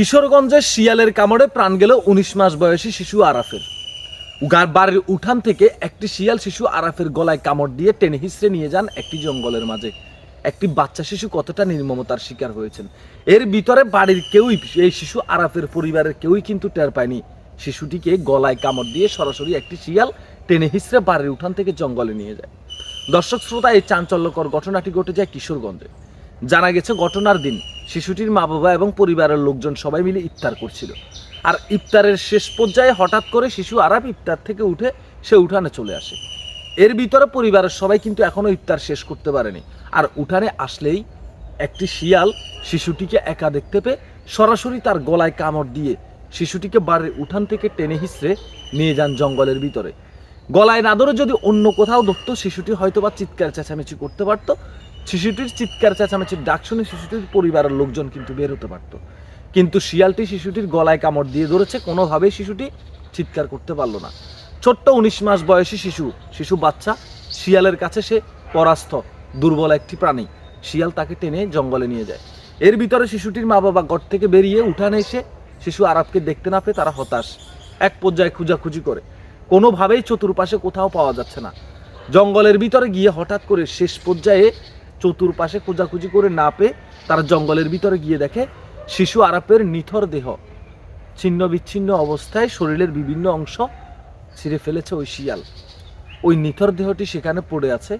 কিশোরগঞ্জের শিয়ালের কামড়ে প্রাণ গেল উনিশ মাস বয়সী শিশু আরাফের। বাড়ির উঠান থেকে একটি শিয়াল শিশু আরাফের গলায় কামড় দিয়ে টেনে হিসড়ে নিয়ে যান একটি জঙ্গলের মাঝে। একটি বাচ্চা শিশু কতটা নির্মমতার শিকার হয়েছেন? এর ভিতরে বাড়ির কেউই এই শিশু আরাফের পরিবারের কেউই কিন্তু টের পায়নি। শিশুটিকে গলায় কামড় দিয়ে সরাসরি একটি শিয়াল টেনে হিসড়ে বাড়ির উঠান থেকে জঙ্গলে নিয়ে যায়। দর্শক, শ্রোতা, এই চাঞ্চল্যকর ঘটনাটি ঘটে যায় কিশোরগঞ্জে। জানা গেছে, ঘটনার দিন শিশুটির মা বাবা এবং পরিবারের লোকজন সবাই মিলে ইফতার করছিল। আর ইফতারের শেষ পর্যায়ে হঠাৎ করে শিশু আরাপ ইফতার থেকে উঠে সে উঠানে চলে আসে। এর ভিতরে পরিবারের সবাই কিন্তু এখনও ইফতার শেষ করতে পারেনি। আর উঠানে আসলেই একটি শিয়াল শিশুটিকে একা দেখতে পেয়ে সরাসরি তার গলায় কামড় দিয়ে শিশুটিকে বাড়ির উঠান থেকে টেনে হিসড়ে নিয়ে যান জঙ্গলের ভিতরে। গলায় না ধরে যদি অন্য কোথাও ধরতো, শিশুটি হয়তো বা চিৎকার চেঁচামেচি করতে পারতো। শিশুটির চিৎকার চেঁচামেচির ডাক শুনে শিশুটির পরিবারের লোকজন কিন্তু বের হতে পারতো। কিন্তু শিয়ালটি শিশুটির গলায় কামড় দিয়ে ধরেছে, কোনোভাবেই শিশুটি চিৎকার করতে পারল না। ছোট্ট উনিশ মাস বয়সী শিশু শিশু বাচ্চা, শিয়ালের কাছে সে পরাস্ত, দুর্বল একটি প্রাণী। শিয়াল তাকে টেনে জঙ্গলে নিয়ে যায়। এর ভিতরে শিশুটির মা বাবা ঘর থেকে বেরিয়ে উঠানে এসে শিশু আরবকে দেখতে না পেয়ে তারা হতাশ। এক পর্যায়ে খুঁজাখুঁজি করে। কোনোভাবেই চতুর্পাশে কোথাও পাওয়া যাচ্ছে না। জঙ্গলের ভিতরে গিয়ে হঠাৎ করে শেষ পর্যায়ে চতুর্পাশে খোঁজাখুঁজি করে না পেয়ে তারা জঙ্গলের ভিতরে গিয়ে দেখে শিশু আরাপের নিথর দেহ। ছিন্ন বিচ্ছিন্ন অবস্থায় শরীরের বিভিন্ন অংশ ছিঁড়ে ফেলেছে ওই শিয়াল। ওই নিথর দেহটি সেখানে পড়ে আছে।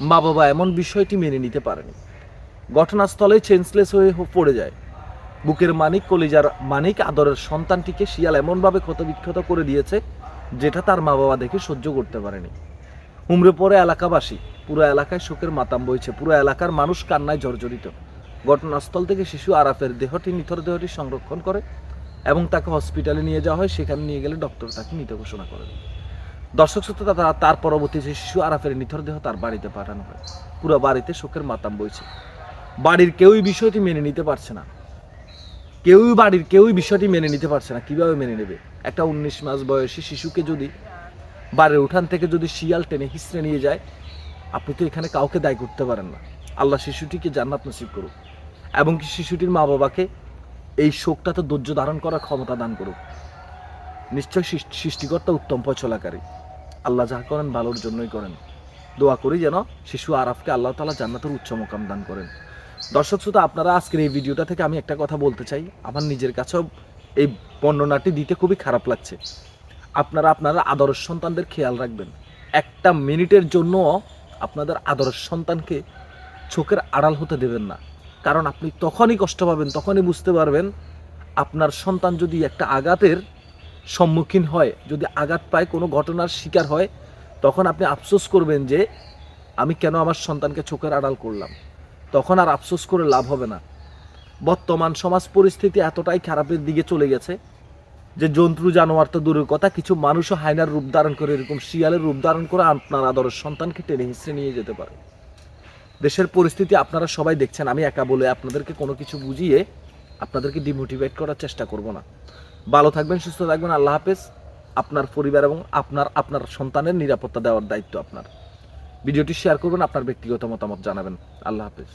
মা বাবা এমন বিষয়টি মেনে নিতে পারেনি। ঘটনাস্থলে চেন্সলেস হয়ে পড়ে যায়। বুকের মানিক, কলিজার মানিক, আদরের সন্তানটিকে শিয়াল এমনভাবে ক্ষতবিক্ষত করে দিয়েছে, যেটা তার মা বাবা দেখে সহ্য করতে পারেনি। হুমড়ে পড়ে এলাকাবাসী। পুরো এলাকায় শোকের মাতাম বইছে। পুরো এলাকার মানুষ কান্নায় জর্জরিত। ঘটনাস্থল থেকে শিশু আরাফের দেহটি নিথর দেহটি সংরক্ষণ করে এবং তাকে হসপিটালে নিয়ে যাওয়া হয়। সেখানে নিয়ে গেলে ডক্টর তাকে মৃত ঘোষণা করেন। দর্শক, শ্রোতা, তারা তার পরবর্তী শিশু আরাফের নিথর দেহ তার বাড়িতে পাঠানো হয়। পুরো বাড়িতে শোকের মাতাম বইছে। বাড়ির কেউই বিষয়টি মেনে নিতে পারছে না। কেউই বাড়ির কেউই বিষয়টি মেনে নিতে পারছে না। কীভাবে মেনে নেবে? একটা উনিশ মাস বয়সী শিশুকে যদি বাড়ির উঠান থেকে যদি শিয়াল টেনে হিসড়ে নিয়ে যায়, আপনি তো এখানে কাউকে দায় করতে পারেন না। আল্লাহ শিশুটিকে জান্নাত নসিব করুক এবং কি শিশুটির মা বাবাকে এই শোকটা তো ধৈর্য ধারণ করার ক্ষমতা দান করুক। নিশ্চয় সৃষ্টি- সৃষ্টিকর্তা উত্তম পছলাকারী আল্লাহ যা করেন ভালোর জন্যই করেন। দোয়া করি যেন শিশু আরাফকে আল্লাহ তালা জান্নাতের উচ্চ মোকাম দান করেন। দর্শক শ্রোতা, আপনারা আজকের এই ভিডিওটা থেকে আমি একটা কথা বলতে চাই। আমার নিজের কাছেও এই বর্ণনাটি দিতে খুবই খারাপ লাগছে। আপনারা আপনারা আদরের সন্তানদের খেয়াল রাখবেন। একটা মিনিটের জন্য আপনাদের আদরের সন্তানকে চোখের আড়াল হতে দেবেন না। কারণ আপনি তখনই কষ্ট পাবেন, তখনই বুঝতে পারবেন আপনার সন্তান যদি একটা আঘাতের সম্মুখীন হয়, যদি আঘাত পায়, কোনো ঘটনার শিকার হয়, তখন আপনি আফসোস করবেন যে আমি কেন আমার সন্তানকে চোখের আড়াল করলাম? তখন আর আফসোস করে লাভ হবে না। বর্তমান সমাজ পরিস্থিতি এতটাই খারাপের দিকে চলে গেছে যে জন্তু, জানোয়ার তো দূরের কথা, কিছু মানুষও হায়নার রূপ ধারণ করে, এরকম শিয়ালের রূপ ধারণ করে আপনার আদরের সন্তানকে টেনে হিসড়ে নিয়ে যেতে পারে। দেশের পরিস্থিতি আপনারা সবাই দেখছেন, আমি একা বলে আপনাদেরকে কোনো কিছু বুঝিয়ে আপনাদেরকে ডিমোটিভেট করার চেষ্টা করব না। ভালো থাকবেন, সুস্থ থাকবেন, আল্লাহ হাফেজ। আপনার পরিবার এবং আপনার আপনার সন্তানের নিরাপত্তা দেওয়ার দায়িত্ব আপনার। ভিডিওটি শেয়ার করবেন, আপনার ব্যক্তিগত মতামত জানাবেন। আল্লাহ হাফেজ।